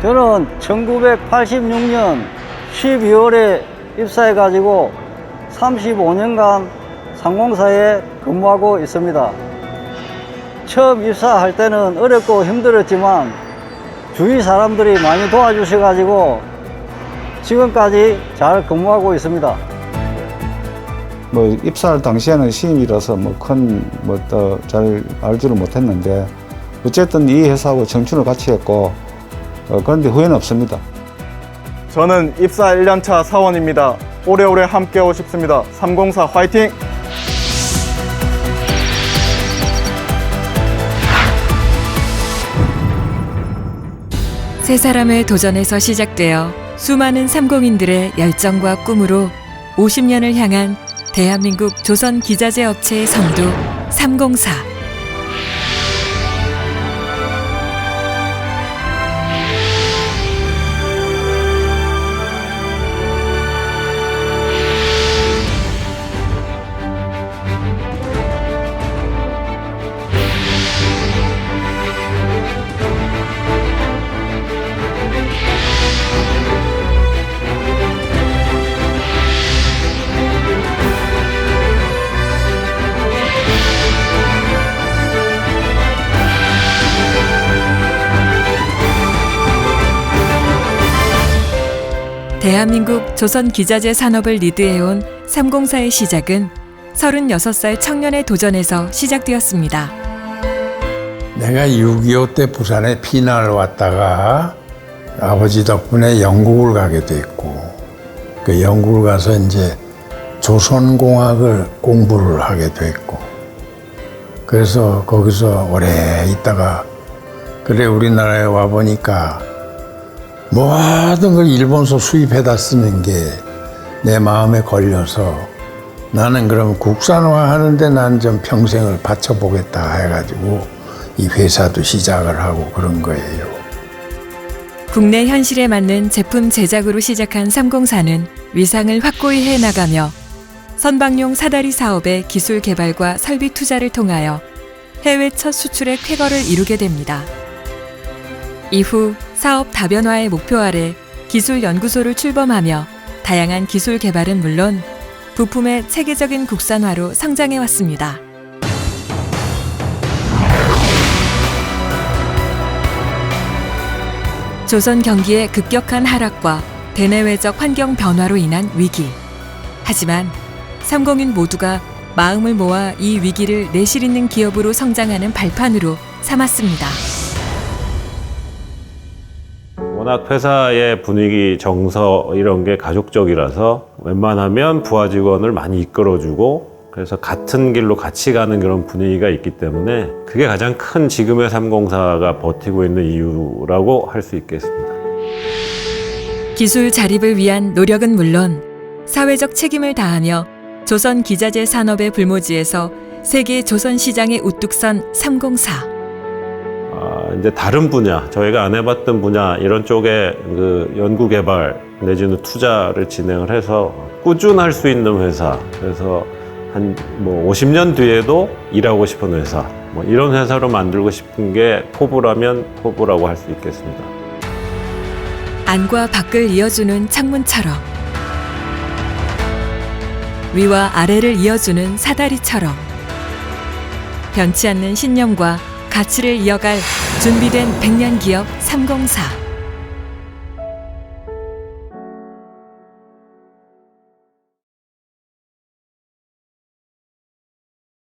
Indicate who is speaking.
Speaker 1: 저는 1986년 12월에 입사해가지고 35년간 상공사에 근무하고 있습니다. 처음 입사할 때는 어렵고 힘들었지만 주위 사람들이 많이 도와주셔가지고 지금까지 잘 근무하고 있습니다.
Speaker 2: 뭐 입사할 당시에는 신입이라서 뭐 큰 뭐또잘 알지를 못했는데 어쨌든 이 회사하고 청춘을 같이 했고 어, 그런데 후회는 없습니다.
Speaker 3: 저는 입사 1년차 사원입니다. 오래오래 함께하고 싶습니다. 304 화이팅!
Speaker 4: 세 사람의 도전에서 시작되어 수많은 삼공인들의 열정과 꿈으로 50년을 향한 대한민국 조선 기자재 업체의 선두 304. 대한민국 조선 기자재 산업을 리드해온 304의 시작은 36살 청년의 도전에서 시작되었습니다.
Speaker 5: 내가 6.25 때 부산에 피난을 왔다가 아버지 덕분에 영국을 가게 됐고 그 영국을 가서 이제 조선공학을 공부를 하게 됐고 그래서 거기서 오래 있다가 그래 우리나라에 와 보니까 모든 걸 일본서 수입해다 쓰는 게 내 마음에 걸려서 나는 그럼 국산화 하는데 난 좀 평생을 바쳐보겠다 해가지고 이 회사도 시작을 하고 그런 거예요.
Speaker 4: 국내 현실에 맞는 제품 제작으로 시작한 304는 위상을 확고히 해 나가며 선박용 사다리 사업의 기술 개발과 설비 투자를 통하여 해외 첫 수출의 쾌거를 이루게 됩니다. 이후 사업 다변화의 목표 아래 기술 연구소를 출범하며 다양한 기술 개발은 물론 부품의 체계적인 국산화로 성장해 왔습니다. 조선 경기의 급격한 하락과 대내외적 환경 변화로 인한 위기. 하지만 삼공인 모두가 마음을 모아 이 위기를 내실 있는 기업으로 성장하는 발판으로 삼았습니다.
Speaker 6: 워낙 회사의 분위기, 정서 이런 게 가족적이라서 웬만하면 부하 직원을 많이 이끌어주고 그래서 같은 길로 같이 가는 그런 분위기가 있기 때문에 그게 가장 큰 지금의 304가 버티고 있는 이유라고 할 수 있겠습니다.
Speaker 4: 기술 자립을 위한 노력은 물론 사회적 책임을 다하며 조선 기자재 산업의 불모지에서 세계 조선 시장에 우뚝 선 304.
Speaker 6: 아, 이제 다른 분야, 저희가 안 해봤던 분야 이런 쪽에 그 연구 개발 내지는 투자를 진행을 해서 꾸준할 수 있는 회사. 그래서 한 뭐 50년 뒤에도 일하고 싶은 회사. 뭐 이런 회사로 만들고 싶은 게 포부라면 포부라고 할 수 있겠습니다.
Speaker 4: 안과 밖을 이어주는 창문처럼 위와 아래를 이어주는 사다리처럼 변치 않는 신념과 가치를 이어갈 준비된 백년 기업 304